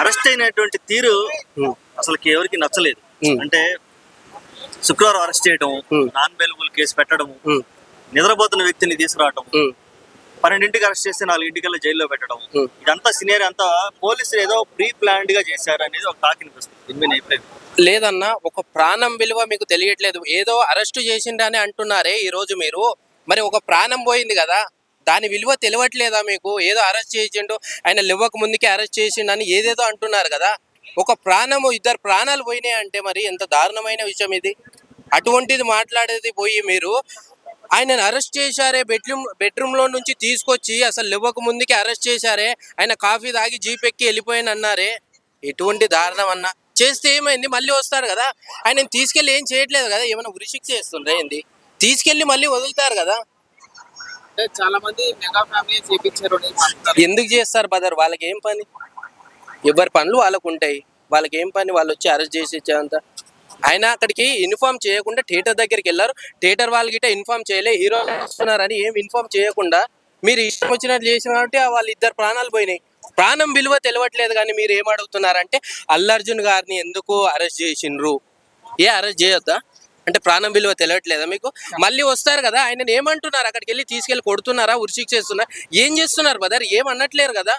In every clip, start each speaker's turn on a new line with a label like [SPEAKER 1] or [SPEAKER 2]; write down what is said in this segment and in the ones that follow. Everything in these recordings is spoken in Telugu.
[SPEAKER 1] అరెస్ట్ అయినటువంటి తీరు అసలు ఎవరికి నచ్చలేదు. అంటే శుక్రవారం అరెస్ట్ చేయడం. నాన్ బెయిలబుల్ కేసు పెట్టడం నిద్రపోతున్న వ్యక్తిని తీసుకురావడం పన్నెండింటికి అరెస్ట్ చేస్తే నాలుగింటికల్లా జైల్లో పెట్టడం. ఇదంతా సినియర్ అంతా పోలీసులు ఏదో ప్రీ ప్లాన్డ్గా చేశారు అనేది ఒక టాక్ అభిప్రాయం?
[SPEAKER 2] లేదన్నా ఒక ప్రాణం విలువ మీకు తెలియట్లేదు. ఏదో అరెస్ట్ చేసిండని అంటున్నారే ఈ రోజు మీరు. మరి ఒక ప్రాణం పోయింది కదా. దాని విలువ తెలియట్లేదా మీకు? ఏదో అరెస్ట్ చేసిండు ఆయన లివ్వక ముందుకే అరెస్ట్ చేసిండని ఏదేదో అంటున్నారు కదా. ఒక ప్రాణము ఇద్దరు ప్రాణాలు పోయినాయి అంటే మరి ఎంత దారుణమైన విషయం ఇది. అటువంటిది మాట్లాడేది పోయి మీరు. ఆయనను అరెస్ట్ చేశారే బెడ్రూమ్ బెడ్రూమ్లో నుంచి తీసుకొచ్చి అసలు లివ్వక ముందుకే అరెస్ట్ చేశారే ఆయన కాఫీ తాగి జీప్ ఎక్కి వెళ్ళిపోయాను అన్నారే. ఎటువంటి దారుణం అన్నా? చేస్తే ఏమైంది? మళ్ళీ వస్తారు కదా. ఆయన తీసుకెళ్ళి ఏం చేయట్లేదు కదా? ఏమైనా ఉరిశిక్ష చేస్తుండ్రే ఏంది? తీసుకెళ్ళి మళ్ళీ వదులుతారు కదా.
[SPEAKER 3] అంటే చాలా మంది మెగా ఫ్యామిలీ చేపించారు
[SPEAKER 2] ఎందుకు చేస్తారు బదర్ వాళ్ళకి ఏం పని? ఎవరి పనులు వాళ్ళకు ఉంటాయి. వాళ్ళకి ఏం పని? వాళ్ళు వచ్చి అరెస్ట్ చేసి ఇచ్చేంత ఆయన అక్కడికి ఇన్ఫార్మ్ చేయకుండా థియేటర్ దగ్గరికి వెళ్ళారు. థియేటర్ వాళ్ళకి గిట్ట ఇన్ఫార్మ్ చేయలే. హీరో వస్తున్నారని ఏం ఇన్ఫార్మ్ చేయకుండా మీరు ఇష్టం వచ్చినట్లు చేసిన కాబట్టి వాళ్ళ ఇద్దరు ప్రాణాలు పోయినాయి. ప్రాణం విలువ తెలియట్లేదు కానీ మీరు ఏం అడుగుతున్నారంటే అల్లర్జున్ గారిని ఎందుకు అరెస్ట్ చేసిండ్రు? ఏ అరెస్ట్ చేయొద్దా? అంటే ప్రాణం విలువ తెలియట్లేదా మీకు? మళ్ళీ వస్తారు కదా ఆయన ఏమంటున్నారు? అక్కడికి వెళ్ళి తీసుకెళ్ళి కొడుతున్నారా? ఉరిశిక్ష చేస్తున్నారు ఏం చేస్తున్నారు బదర్ ఏం అనట్లేరు కదా?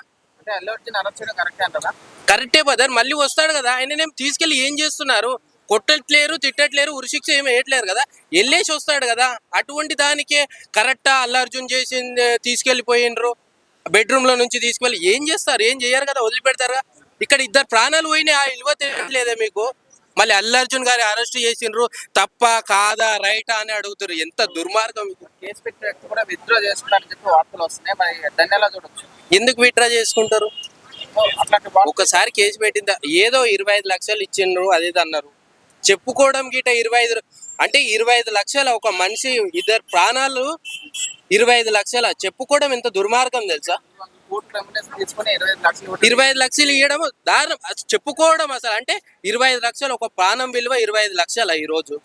[SPEAKER 3] కరెక్ట్ అంటారా?
[SPEAKER 2] కరెక్టే బదర్ మళ్ళీ వస్తాడు కదా ఆయననేం తీసుకెళ్ళి ఏం చేస్తున్నారు? కొట్టట్లేరు తిట్టట్లేరు ఉరిశిక్ష ఏమి వేయట్లేరు కదా? వెళ్ళేసి వస్తాడు కదా. అటువంటి దానికే కరెక్టా అల్లార్జున్ చేసింది తీసుకెళ్ళిపోయిండ్రు. బెడ్రూమ్లో నుంచి తీసుకెళ్ళి ఏం చేస్తారు? ఏం చేయరు కదా? వదిలిపెడతారు ఇక్కడ ఇద్దరు ప్రాణాలు పోయినాయి. ఆ విలువ తెలియట్లేదా మీకు? మళ్ళీ అల్లార్జున్ గారి అరెస్ట్ చేసిండ్రు. తప్ప కాదా రైటా అని అడుగుతారు ఎంత దుర్మార్గం.
[SPEAKER 3] కేసు పెట్టిన వ్యక్తి కూడా విత్డ్రా చేసుకున్నారని చెప్పి వార్తలు వస్తున్నాయి. మరి దాన్ని చూడొచ్చు.
[SPEAKER 2] ఎందుకు విత్డ్రా చేసుకుంటారు? ఒకసారి కేసు పెట్టిందా? ఏదో ఇరవై ఐదు లక్షలు ఇచ్చిండ్రు అదేది అన్నారు. చెప్పుకోవడం గిట ఇరవై ఐదు అంటే ఇరవై ఐదు లక్షల ఒక మనిషి ఇద్దరు ప్రాణాలు ఇరవై ఐదు లక్షల చెప్పుకోవడం ఎంత దుర్మార్గం తెలుసా?
[SPEAKER 3] ఇరవై ఐదు లక్షలు
[SPEAKER 2] ఇరవై ఐదు లక్షలు ఇవ్వడం దారుణం చెప్పుకోవడం అసలు అంటే ఇరవై ఐదు లక్షలు ఒక ప్రాణం విలువ ఇరవై ఐదు లక్షల ఈ రోజు.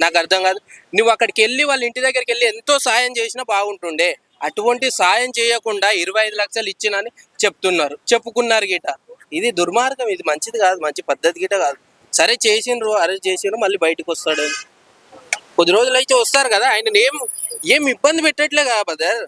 [SPEAKER 2] నాకు అర్థం కాదు. నువ్వు అక్కడికి వెళ్ళి వాళ్ళ ఇంటి దగ్గరికి వెళ్ళి ఎంతో సాయం చేసినా బాగుంటుండే. అటువంటి సాయం చేయకుండా ఇరవై ఐదు లక్షలు ఇచ్చినని చెప్తున్నారు. చెప్పుకున్నారు గిట. ఇది దుర్మార్గం. ఇది మంచిది కాదు. మంచి పద్ధతి గిట కాదు. సరే చేసిండ్రు అరెస్ట్ చేసిండ్రు మళ్ళీ బయటకు వస్తాడు అని. కొద్ది రోజులు అయితే వస్తారు కదా. ఆయన ఏం ఏం ఇబ్బంది పెట్టట్లే కదా బ్రదర్?